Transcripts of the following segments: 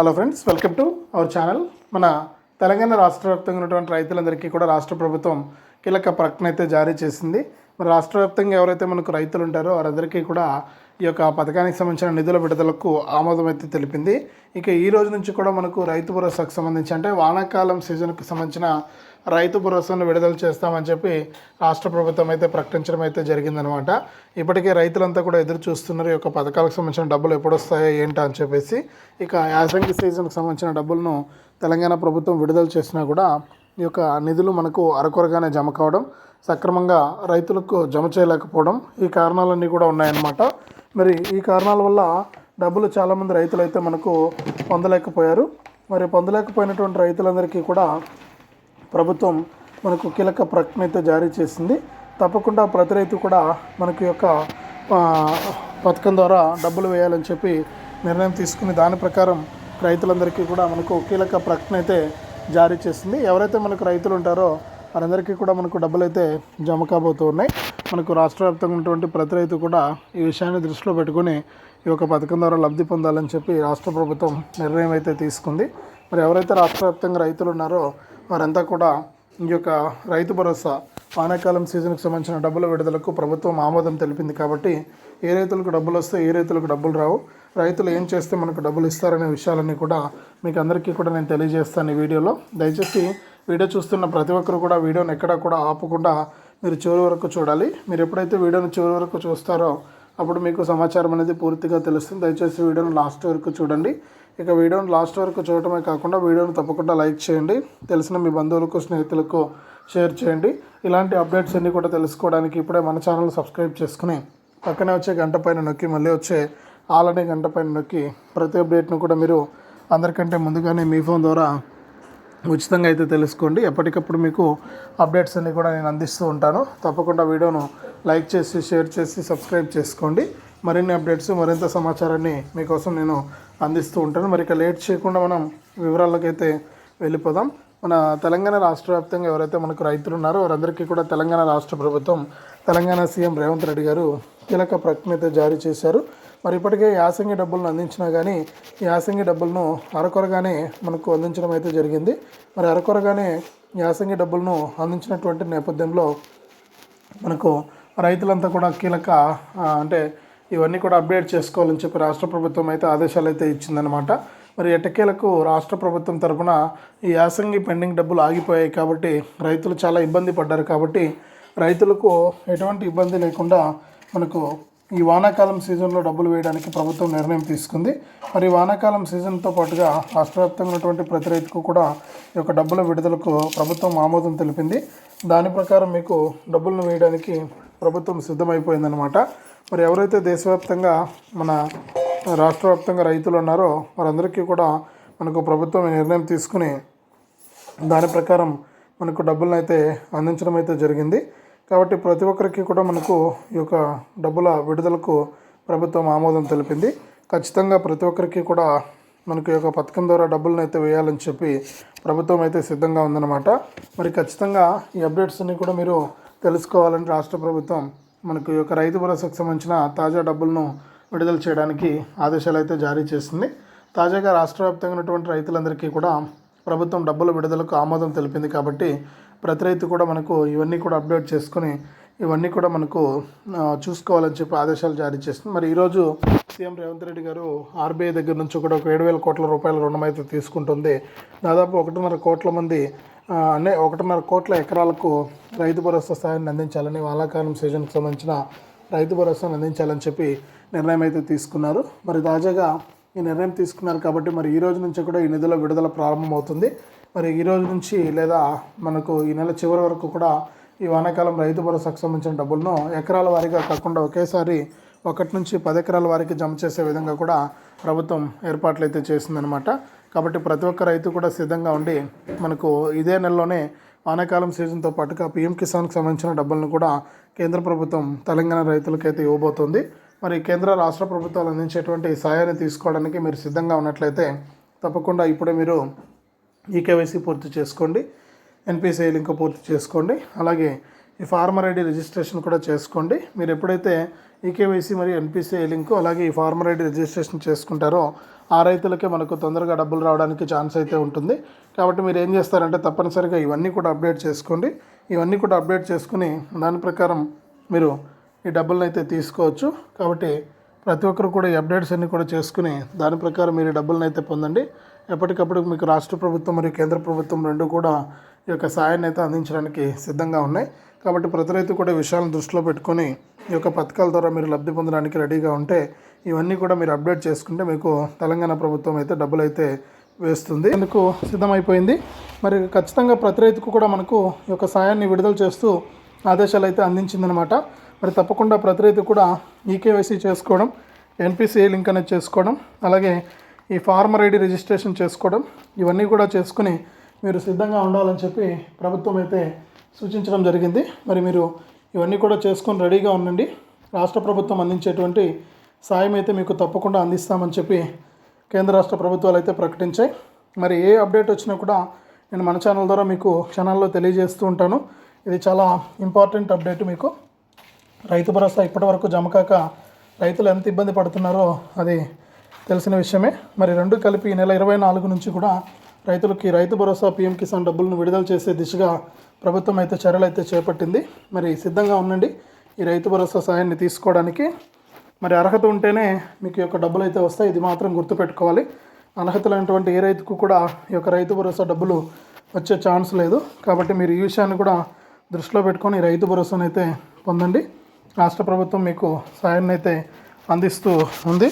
Hello friends welcome to our channel మన తెలంగాణ రాష్ట్ర వ్యాప్తంగా ఉన్నటువంటి రైతులందరికీ కూడా రాష్ట్ర ప్రభుత్వం కీలక ప్రకటన అయితే జారీ చేసింది. మరి రాష్ట్ర వ్యాప్తంగా ఎవరైతే మనకు రైతులు ఉంటారో వారందరికీ కూడా ఈ యొక్క పథకానికి సంబంధించిన నిధుల విడుదలకు ఆమోదం అయితే తెలిపింది. ఇక ఈ రోజు నుంచి కూడా మనకు రైతు భరోసాకు సంబంధించి అంటే వానాకాలం సీజన్కి సంబంధించిన రైతు భరోసాను విడుదల చేస్తామని చెప్పి రాష్ట్ర ప్రభుత్వం అయితే ప్రకటించడం అయితే జరిగిందనమాట. ఇప్పటికే రైతులంతా కూడా ఎదురు చూస్తున్నారు ఈ యొక్క పథకాలకు సంబంధించిన డబ్బులు ఎప్పుడు వస్తాయో ఏంటా అని చెప్పేసి. ఇక యాసంగి సీజన్కి సంబంధించిన డబ్బులను తెలంగాణ ప్రభుత్వం విడుదల చేసినా కూడా ఈ యొక్క నిధులు మనకు అరకొరగానే జమ కావడం సక్రమంగా రైతులకు జమ చేయలేకపోవడం ఈ కారణాలన్నీ కూడా ఉన్నాయన్నమాట. మరి ఈ కారణాల వల్ల డబ్బులు చాలామంది రైతులు అయితే మనకు పొందలేకపోయారు. మరి పొందలేకపోయినటువంటి రైతులందరికీ కూడా ప్రభుత్వం మనకు కీలక ప్రకటన అయితే జారీ చేసింది. తప్పకుండా ప్రతి రైతు కూడా మనకి యొక్క పథకం ద్వారా డబ్బులు వేయాలని చెప్పి నిర్ణయం తీసుకుని దాని ప్రకారం రైతులందరికీ కూడా మనకు కీలక ప్రకటన అయితే జారీ చేసింది. ఎవరైతే మనకు రైతులు ఉంటారో వారందరికీ కూడా మనకు డబ్బులు అయితే జమ కాబోతూ ఉన్నాయి. మనకు రాష్ట్ర వ్యాప్తంగా ఉన్నటువంటి ప్రతి రైతు కూడా ఈ విషయాన్ని దృష్టిలో పెట్టుకుని ఈ యొక్క పథకం ద్వారా లబ్ధి పొందాలని చెప్పి రాష్ట్ర ప్రభుత్వం నిర్ణయం అయితే తీసుకుంది. మరి ఎవరైతే రాష్ట్ర వ్యాప్తంగా రైతులు ఉన్నారో వారంతా కూడా ఈ యొక్క రైతు భరోసా వానాకాలం సీజన్కి సంబంధించిన డబ్బుల విడుదలకు ప్రభుత్వం ఆమోదం తెలిపింది కాబట్టి ఏ రైతులకు డబ్బులు వస్తే ఏ రైతులకు డబ్బులు రావు. రైతులు ఏం చేస్తే మనకు డబ్బులు ఇస్తారనే విషయాలన్నీ కూడా మీకు అందరికీ కూడా నేను తెలియజేస్తాను ఈ వీడియోలో. దయచేసి వీడియో చూస్తున్న ప్రతి ఒక్కరు కూడా వీడియోని ఎక్కడా కూడా ఆపకుండా మీరు చివరి వరకు చూడాలి. మీరు ఎప్పుడైతే వీడియోని చివరి వరకు చూస్తారో అప్పుడు మీకు సమాచారం అనేది పూర్తిగా తెలుస్తుంది. దయచేసి వీడియోను లాస్ట్ వరకు చూడండి. ఇక వీడియోను లాస్ట్ వరకు చూడటమే కాకుండా వీడియోను తప్పకుండా లైక్ చేయండి. తెలిసిన మీ బంధువులకు స్నేహితులకు షేర్ చేయండి. ఇలాంటి అప్డేట్స్ అన్నీ కూడా తెలుసుకోవడానికి ఇప్పుడే మన ఛానల్ సబ్స్క్రైబ్ చేసుకుని పక్కనే వచ్చే గంట పైన నొక్కి మళ్ళీ వచ్చే ఆల్ అనే గంట పైన నొక్కి ప్రతి అప్డేట్ను కూడా మీరు అందరికంటే ముందుగానే మీ ఫోన్ ద్వారా ఉచితంగా అయితే తెలుసుకోండి. ఎప్పటికప్పుడు మీకు అప్డేట్స్ అన్నీ కూడా నేను అందిస్తూ ఉంటాను. తప్పకుండా వీడియోను లైక్ చేసి షేర్ చేసి సబ్స్క్రైబ్ చేసుకోండి. మరిన్ని అప్డేట్స్ మరింత సమాచారాన్ని మీకోసం నేను అందిస్తూ ఉంటాను. మరి ఇక లేట్ చేయకుండా మనం వివరాలకైతే వెళ్ళిపోదాం. మన తెలంగాణ రాష్ట్ర వ్యాప్తంగా ఎవరైతే మనకు రైతులు ఉన్నారో వారందరికీ కూడా తెలంగాణ రాష్ట్ర ప్రభుత్వం తెలంగాణ సీఎం రేవంత్ రెడ్డి గారు కీలక ప్రకటన అయితే జారీ చేశారు. మరి ఇప్పటికే యాసంగి డబ్బులను అందించినా కానీ యాసంగి డబ్బులను అరకొరగానే మనకు అందించడం అయితే జరిగింది. మరి అరకొరగానే యాసంగి డబ్బులను అందించినటువంటి నేపథ్యంలో మనకు రైతులంతా కూడా కీలక అంటే ఇవన్నీ కూడా అప్డేట్ చేసుకోవాలని చెప్పి రాష్ట్ర ప్రభుత్వం అయితే ఆదేశాలు అయితే ఇచ్చిందనమాట మరి ఎట్టకేలకు రాష్ట్ర ప్రభుత్వం తరఫున ఈ యాసంగి పెండింగ్ డబ్బులు ఆగిపోయాయి కాబట్టి రైతులు చాలా ఇబ్బంది పడ్డారు కాబట్టి రైతులకు ఎటువంటి ఇబ్బంది లేకుండా మనకు ఈ వానాకాలం సీజన్లో డబ్బులు వేయడానికి ప్రభుత్వం నిర్ణయం తీసుకుంది. మరి వానాకాలం సీజన్తో పాటుగా రాష్ట్ర వ్యాప్తంగా ఉన్నటువంటి ప్రతి రైతుకు కూడా ఈ యొక్క డబ్బుల విడుదలకు ప్రభుత్వం ఆమోదం తెలిపింది. దాని ప్రకారం మీకు డబ్బులను వేయడానికి ప్రభుత్వం సిద్ధమైపోయిందనమాట మరి ఎవరైతే దేశవ్యాప్తంగా మన రాష్ట్ర వ్యాప్తంగా రైతులు ఉన్నారో వారందరికీ కూడా మనకు ప్రభుత్వం నిర్ణయం తీసుకుని దాని ప్రకారం మనకు డబ్బులను అయితే అందించడం అయితే జరిగింది. కాబట్టి ప్రతి ఒక్కరికి కూడా మనకు ఈ యొక్క డబ్బుల విడుదలకు ప్రభుత్వం ఆమోదం తెలిపింది. ఖచ్చితంగా ప్రతి ఒక్కరికి కూడా మనకు ఈ యొక్క పథకం ద్వారా డబ్బులను అయితే వేయాలని చెప్పి ప్రభుత్వం అయితే సిద్ధంగా ఉందన్నమాట. మరి ఖచ్చితంగా ఈ అప్డేట్స్ అన్నీ కూడా మీరు తెలుసుకోవాలని రాష్ట్ర ప్రభుత్వం మనకు యొక్క రైతు భరోసాకు సంబంధించిన తాజా డబ్బులను విడుదల చేయడానికి ఆదేశాలు అయితే జారీ చేసింది. తాజాగా రాష్ట్ర వ్యాప్తంగా ఉన్నటువంటి రైతులందరికీ కూడా ప్రభుత్వం డబ్బుల విడుదలకు ఆమోదం తెలిపింది కాబట్టి ప్రతి రైతు కూడా మనకు ఇవన్నీ కూడా అప్డేట్ చేసుకుని ఇవన్నీ కూడా మనకు చూసుకోవాలని చెప్పి ఆదేశాలు జారీ చేస్తుంది. మరి ఈరోజు సీఎం రేవంత్ రెడ్డి గారు ఆర్బీఐ దగ్గర నుంచి కూడా ఒక ఏడు వేల కోట్ల రూపాయల రుణం అయితే తీసుకుంటుంది. దాదాపు ఒకటిన్నర కోట్ల మంది అనే ఒకటిన్నర కోట్ల ఎకరాలకు రైతు భరోసా సాయాన్ని అందించాలని వాలాకాలం సీజన్కి సంబంధించిన రైతు భరోసాను అందించాలని చెప్పి నిర్ణయం అయితే తీసుకున్నారు. మరి తాజాగా ఈ నిర్ణయం తీసుకున్నారు కాబట్టి మరి ఈ రోజు నుంచి కూడా ఈ నిధుల విడుదల ప్రారంభమవుతుంది. మరి ఈ రోజు నుంచి లేదా మనకు ఈ నెల చివరి వరకు కూడా ఈ వానాకాలం రైతు భరోసాకు సంబంధించిన డబ్బులను ఎకరాల వారీగా కాకుండా ఒకేసారి ఒకటి నుంచి పది ఎకరాల వారికి జమ చేసే విధంగా కూడా ప్రభుత్వం ఏర్పాట్లు అయితే చేసిందనమాట కాబట్టి ప్రతి ఒక్క రైతు కూడా సిద్ధంగా ఉండి మనకు ఇదే నెలలోనే వానాకాలం సీజన్తో పాటుగా పీఎం కిసాన్కి సంబంధించిన డబ్బులను కూడా కేంద్ర ప్రభుత్వం తెలంగాణ రైతులకైతే ఇవ్వబోతోంది. మరి కేంద్ర రాష్ట్ర ప్రభుత్వాలు అందించేటువంటి సాయాన్ని తీసుకోవడానికి మీరు సిద్ధంగా ఉన్నట్లయితే తప్పకుండా ఇప్పుడే మీరు ఈకేవైసీ పూర్తి చేసుకోండి. ఎన్పిసిఐ లింక్ పూర్తి చేసుకోండి. అలాగే ఈ ఫార్మర్ ఐడి రిజిస్ట్రేషన్ కూడా చేసుకోండి. మీరు ఎప్పుడైతే ఈకేవైసీ మరియు ఎన్పిసిఐ లింక్ అలాగే ఈ ఫార్మర్ ఐడి రిజిస్ట్రేషన్ చేసుకుంటారో ఆ రైతులకే మనకు తొందరగా డబ్బులు రావడానికి ఛాన్స్ అయితే ఉంటుంది. కాబట్టి మీరు ఏం చేస్తారంటే తప్పనిసరిగా ఇవన్నీ కూడా అప్డేట్ చేసుకోండి. ఇవన్నీ కూడా అప్డేట్ చేసుకుని దాని ప్రకారం మీరు ఈ డబ్బులను అయితే తీసుకోవచ్చు. కాబట్టి ప్రతి ఒక్కరు కూడా ఈ అప్డేట్స్ అన్ని కూడా చేసుకుని దాని ప్రకారం మీరు డబ్బులను అయితే పొందండి. ఎప్పటికప్పుడు మీకు రాష్ట్ర ప్రభుత్వం మరియు కేంద్ర ప్రభుత్వం రెండు కూడా ఈ యొక్క సాయాన్ని అయితే అందించడానికి సిద్ధంగా ఉన్నాయి. కాబట్టి ప్రతి రైతు కూడా విషయాలను దృష్టిలో పెట్టుకొని ఈ యొక్క పథకాల ద్వారా మీరు లబ్ధి పొందడానికి రెడీగా ఉంటే ఇవన్నీ కూడా మీరు అప్డేట్ చేసుకుంటే మీకు తెలంగాణ ప్రభుత్వం అయితే డబ్బులు అయితే వేస్తుంది. ఎందుకు సిద్ధమైపోయింది. మరి ఖచ్చితంగా ప్రతి రైతుకు కూడా మనకు ఈ యొక్క సాయాన్ని విడుదల చేస్తూ ఆదేశాలు అయితే అందించిందనమాట. మరి తప్పకుండా ప్రతి రైతు కూడా ఈకేవైసీ చేసుకోవడం ఎన్పిసిఐ లింక్ అనేది చేసుకోవడం అలాగే ఈ ఫార్మర్ ఐడి రిజిస్ట్రేషన్ చేసుకోవడం ఇవన్నీ కూడా చేసుకుని మీరు సిద్ధంగా ఉండాలని చెప్పి ప్రభుత్వం అయితే సూచించడం జరిగింది. మరి మీరు ఇవన్నీ కూడా చేసుకొని రెడీగా ఉండండి. రాష్ట్ర ప్రభుత్వం అందించేటువంటి సాయం అయితే మీకు తప్పకుండా అందిస్తామని చెప్పి కేంద్ర రాష్ట్ర ప్రభుత్వాలు అయితే ప్రకటించాయి. మరి ఏ అప్డేట్ వచ్చినా కూడా నేను మన ఛానల్ ద్వారా మీకు క్షణాల్లో తెలియజేస్తూ ఉంటాను. ఇది చాలా ఇంపార్టెంట్ అప్డేట్ మీకు. రైతు భరోసా ఇప్పటివరకు జమ కాక రైతులు ఎంత ఇబ్బంది పడుతున్నారో అది తెలిసిన విషయమే. మరి రెండు కలిపి ఈ నెల ఇరవై నాలుగు నుంచి కూడా రైతులకి రైతు భరోసా పీఎం కిసాన్ డబ్బులను విడుదల చేసే దిశగా ప్రభుత్వం అయితే చర్యలు అయితే చేపట్టింది. మరి సిద్ధంగా ఉండండి ఈ రైతు భరోసా సాయాన్ని తీసుకోవడానికి. మరి అర్హత ఉంటేనే మీకు యొక్క డబ్బులు అయితే వస్తాయి ఇది మాత్రం గుర్తుపెట్టుకోవాలి. అర్హత లేనటువంటి ఏ రైతుకు కూడా ఈ యొక్క రైతు భరోసా డబ్బులు వచ్చే ఛాన్స్ లేదు. కాబట్టి మీరు ఈ విషయాన్ని కూడా దృష్టిలో పెట్టుకొని రైతు భరోసాను అయితే పొందండి. రాష్ట్ర ప్రభుత్వం మీకు సాయాన్ని అయితే అందిస్తూ ఉంది.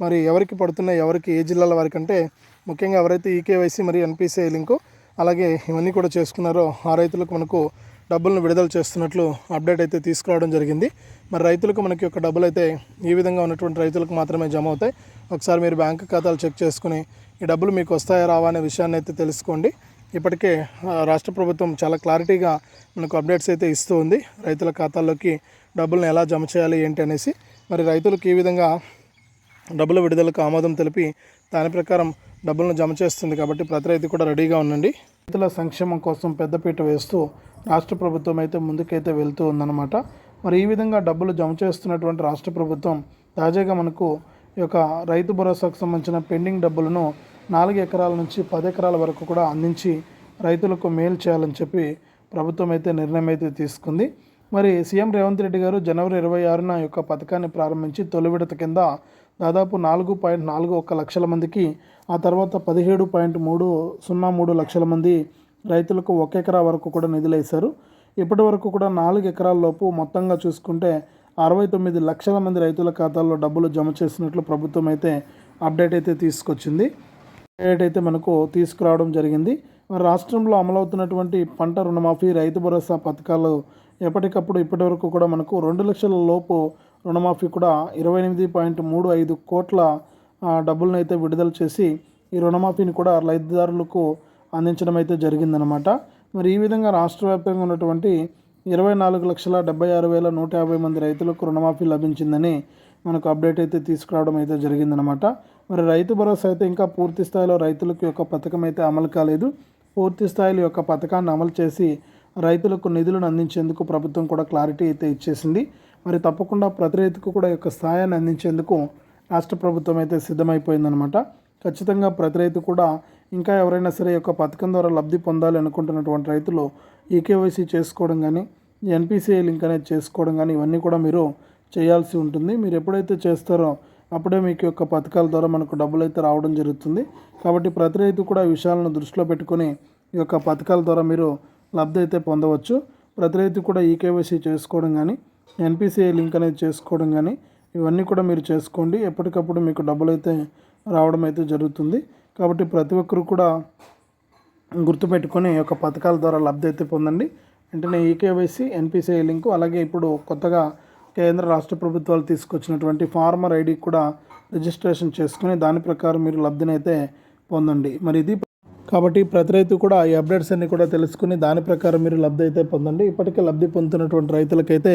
మరి ఎవరికి పడుతున్నాయి ఎవరికి ఏ జిల్లాల వారికంటే ముఖ్యంగా ఎవరైతే ఈకేవైసీ మరియు ఎన్పిసిఐ లింకు అలాగే ఇవన్నీ కూడా చేసుకున్నారో ఆ రైతులకు మనకు డబ్బులను విడుదల చేస్తున్నట్లు అప్డేట్ అయితే తీసుకురావడం జరిగింది. మరి రైతులకు మనకి యొక్క డబ్బులు అయితే ఈ విధంగా ఉన్నటువంటి రైతులకు మాత్రమే జమ అవుతాయి. ఒకసారి మీరు బ్యాంకు ఖాతాలు చెక్ చేసుకుని ఈ డబ్బులు మీకు వస్తాయా రావా అనే విషయాన్ని అయితే తెలుసుకోండి. ఇప్పటికే రాష్ట్ర ప్రభుత్వం చాలా క్లారిటీగా మనకు అప్డేట్స్ అయితే ఇస్తూ ఉంది. రైతుల ఖాతాల్లోకి డబ్బులను ఎలా జమ చేయాలి ఏంటి అనేసి. మరి రైతులకు ఈ విధంగా డబ్బుల విడుదలకు ఆమోదం తెలిపి దాని ప్రకారం డబ్బులను జమ చేస్తుంది కాబట్టి ప్రతి రైతు కూడా రెడీగా ఉండండి. రైతుల సంక్షేమం కోసం పెద్దపీట వేస్తూ రాష్ట్ర ప్రభుత్వం అయితే ముందుకైతే వెళ్తూ ఉందన్నమాట. మరి ఈ విధంగా డబ్బులు జమ చేస్తున్నటువంటి రాష్ట్ర ప్రభుత్వం తాజాగా మనకు ఈ యొక్క రైతు భరోసాకు సంబంధించిన పెండింగ్ డబ్బులను నాలుగు ఎకరాల నుంచి పది ఎకరాల వరకు కూడా అందించి రైతులకు మేలు చేయాలని చెప్పి ప్రభుత్వం అయితే నిర్ణయం అయితే తీసుకుంది. మరి సీఎం రేవంత్ రెడ్డి గారు జనవరి ఇరవై ఆరున ఈ యొక్క పథకాన్ని ప్రారంభించి తొలి విడత కింద దాదాపు నాలుగు పాయింట్ నాలుగు ఒక్క లక్షల మందికి ఆ తర్వాత పదిహేడు పాయింట్ మూడు సున్నా మూడు లక్షల మంది రైతులకు ఒక ఎకరా వరకు కూడా నిధులు వేశారు. ఇప్పటి వరకు కూడా నాలుగు ఎకరాల లోపు మొత్తంగా చూసుకుంటే అరవై తొమ్మిది లక్షల మంది రైతుల ఖాతాల్లో డబ్బులు జమ చేసినట్లు ప్రభుత్వం అయితే అప్డేట్ అయితే తీసుకొచ్చింది. అప్డేట్ అయితే మనకు తీసుకురావడం జరిగింది. మరి రాష్ట్రంలో అమలవుతున్నటువంటి పంట రుణమాఫీ రైతు భరోసా పథకాలు ఎప్పటికప్పుడు ఇప్పటివరకు కూడా మనకు రెండు లక్షల లోపు రుణమాఫీ కూడా ఇరవై ఎనిమిది పాయింట్ మూడు ఐదు కోట్ల డబ్బులను అయితే విడుదల చేసి ఈ రుణమాఫీని కూడా రైతుదారులకు అందించడం అయితే జరిగిందనమాట మరి ఈ విధంగా రాష్ట్ర వ్యాప్తంగా ఉన్నటువంటి ఇరవై నాలుగు లక్షల డెబ్బై ఆరు వేల నూట యాభై మంది రైతులకు రుణమాఫీ లభించిందని మనకు అప్డేట్ అయితే తీసుకురావడం అయితే జరిగిందనమాట మరి రైతు భరోసా అయితే ఇంకా పూర్తి స్థాయిలో రైతులకు యొక్క పథకం అయితే అమలు కాలేదు. పూర్తి స్థాయిలో యొక్క పథకాన్ని అమలు చేసి రైతులకు నిధులను అందించేందుకు ప్రభుత్వం కూడా క్లారిటీ అయితే ఇచ్చేసింది. మరి తప్పకుండా ప్రతి రైతుకు కూడా యొక్క సహాయాన్ని అందించేందుకు రాష్ట్ర ప్రభుత్వం అయితే సిద్ధమైపోయిందనమాట ఖచ్చితంగా ప్రతి రైతు కూడా ఇంకా ఎవరైనా సరే యొక్క పథకం ద్వారా లబ్ధి పొందాలి అనుకుంటున్నటువంటి రైతులు ఈకేవైసీ చేసుకోవడం కానీ ఎన్పిసిఐ లింక్ అనేది చేసుకోవడం కానీ ఇవన్నీ కూడా మీరు చేయాల్సి ఉంటుంది. మీరు ఎప్పుడైతే చేస్తారో అప్పుడే మీకు యొక్క పథకాల ద్వారా మనకు డబ్బులు అయితే రావడం జరుగుతుంది. కాబట్టి ప్రతి రైతు కూడా ఈ విషయాలను దృష్టిలో పెట్టుకొని ఈ యొక్క పథకాల ద్వారా మీరు లబ్ధి అయితే పొందవచ్చు. ప్రతి రైతు కూడా ఈకేవైసీ చేసుకోవడం కానీ ఎన్పిసిఐ లింక్ అనేది చేసుకోవడం కానీ ఇవన్నీ కూడా మీరు చేసుకోండి. ఎప్పటికప్పుడు మీకు డబ్బులు అయితే రావడం అయితే జరుగుతుంది. కాబట్టి ప్రతి ఒక్కరు కూడా గుర్తుపెట్టుకొని ఈ యొక్క పథకాల ద్వారా లబ్ధి అయితే పొందండి. వెంటనే ఈకేవైసీ ఎన్పిసిఐ లింకు అలాగే ఇప్పుడు కొత్తగా కేంద్ర రాష్ట్ర ప్రభుత్వాలు తీసుకొచ్చినటువంటి ఫార్మర్ ఐడి కూడా రిజిస్ట్రేషన్ చేసుకుని దాని ప్రకారం మీరు లబ్ధిని అయితే పొందండి. మరి ఇది కాబట్టి ప్రతి రైతు కూడా ఈ అప్డేట్స్ అన్ని కూడా తెలుసుకుని దాని ప్రకారం మీరు లబ్ధి అయితే పొందండి. ఇప్పటికే లబ్ధి పొందుతున్నటువంటి రైతులకైతే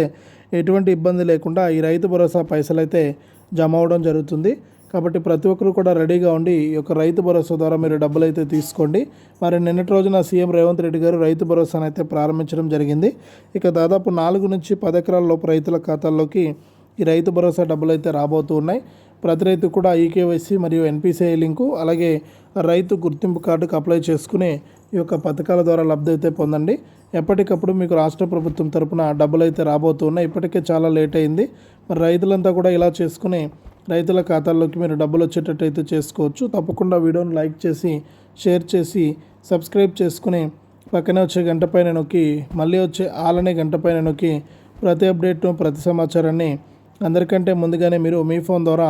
ఎటువంటి ఇబ్బంది లేకుండా ఈ రైతు భరోసా పైసలు అయితే జమ అవడం జరుగుతుంది. కాబట్టి ప్రతి ఒక్కరు కూడా రెడీగా ఉండి ఈ యొక్క రైతు భరోసా ద్వారా మీరు డబ్బులు అయితే తీసుకోండి. మరి నిన్నటి రోజున సీఎం రేవంత్ రెడ్డి గారు రైతు భరోసాను అయితే ప్రారంభించడం జరిగింది. ఇక దాదాపు నాలుగు నుంచి పది ఎకరాల లోపు రైతుల ఖాతాల్లోకి ఈ రైతు భరోసా డబ్బులు అయితే రాబోతూ ఉన్నాయి. ప్రతి రైతు కూడా ఈకేవైసీ మరియు ఎన్పిసిఐ లింకు అలాగే రైతు గుర్తింపు కార్డుకు అప్లై చేసుకుని ఈ యొక్క పథకాల ద్వారా లబ్ధి అయితే పొందండి. ఎప్పటికప్పుడు మీకు రాష్ట్ర ప్రభుత్వం తరపున డబ్బులు అయితే రాబోతున్నాయి ఇప్పటికే చాలా లేట్ అయింది. మరి రైతులంతా కూడా ఇలా చేసుకుని రైతుల ఖాతాల్లోకి మీరు డబ్బులు వచ్చేటట్టు అయితే చేసుకోవచ్చు. తప్పకుండా వీడియోని లైక్ చేసి షేర్ చేసి సబ్స్క్రైబ్ చేసుకుని పక్కనే వచ్చే గంట పైన నొక్కి మళ్ళీ వచ్చే ఆలనే గంట పైన నొక్కి ప్రతి అప్డేట్ను ప్రతి సమాచారాన్ని అందరికంటే ముందుగానే మీరు మీ ఫోన్ ద్వారా